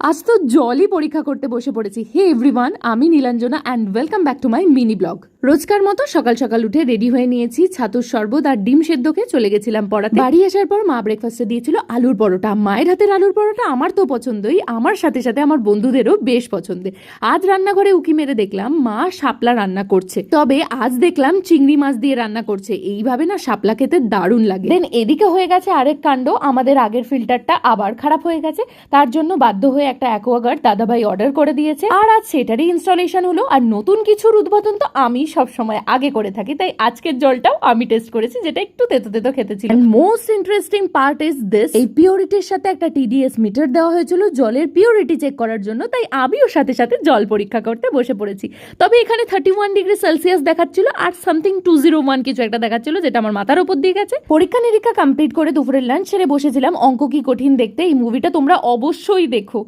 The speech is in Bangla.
আজ তো জলই পরীক্ষা করতে বসে পড়েছি। হে এভরিওয়ান আমি Nilanjana and welcome back to my mini blog রোজকার মতো সকাল সকাল উঠে রেডি হয়ে নিয়েছি ছাতুর শরবত আর ডিম সেদ্ধকে চলে গেছিলাম পড়াতে। বাড়ি আসার পর মা ব্রেকফাস্টে দিয়েছিল আলুর পরোটা। মায়ের হাতের আলুর পরোটা আমার তো পছন্দই, আমার সাথে সাথে আমার বন্ধুদেরও বেশ পছন্দের। আজ রান্নাঘরে উকি মেরে দেখলাম মা শাপলা রান্না করছে। তবে আজ দেখলাম চিংড়ি মাছ দিয়ে রান্না করছে। এইভাবে না শাপলা খেতে দারুণ লাগে। দেন এদিকে হয়ে গেছে আরেক কাণ্ড। আমাদের আগের ফিল্টারটা আবার খারাপ হয়ে গেছে। তার জন্য বাধ্য হয়ে একটা অ্যাকোয়াগার্ড দাদাভাই অর্ডার করে দিয়েছে। আর আজ সেটারই ইনস্টলেশন হলো। আর নতুন কিছুর উদ্বোধন তো আমি সব সময় আগে করে থাকি। তাই আজকের জলটাও আমি টেস্ট করেছি, যেটা একটু তেতো তেতো খেতে ছিল। Most interesting part is this এই পিওরিটির সাথে একটা টিডিএস মিটার দেওয়া হয়েছিল। জলের পিওরিটি চেক করার জন্য। তাই আমিও সাথে সাথে জল পরীক্ষা করতে বসে পড়েছি। তবে এখানে থার্টি ওয়ান ডিগ্রি সেলসিয়াস দেখাচ্ছিল আর সামথিং টু জিরো ওয়ান কিছু একটা দেখাচ্ছিল, যেটা আমার মাথার উপর দিয়ে গেছে। পরীক্ষা নিরীক্ষা কমপ্লিট করে দুপুরের লাঞ্চ সেরে বসেছিলাম। অঙ্ক কি কঠিন দেখতে? এই মুভিটা তোমরা অবশ্যই দেখো।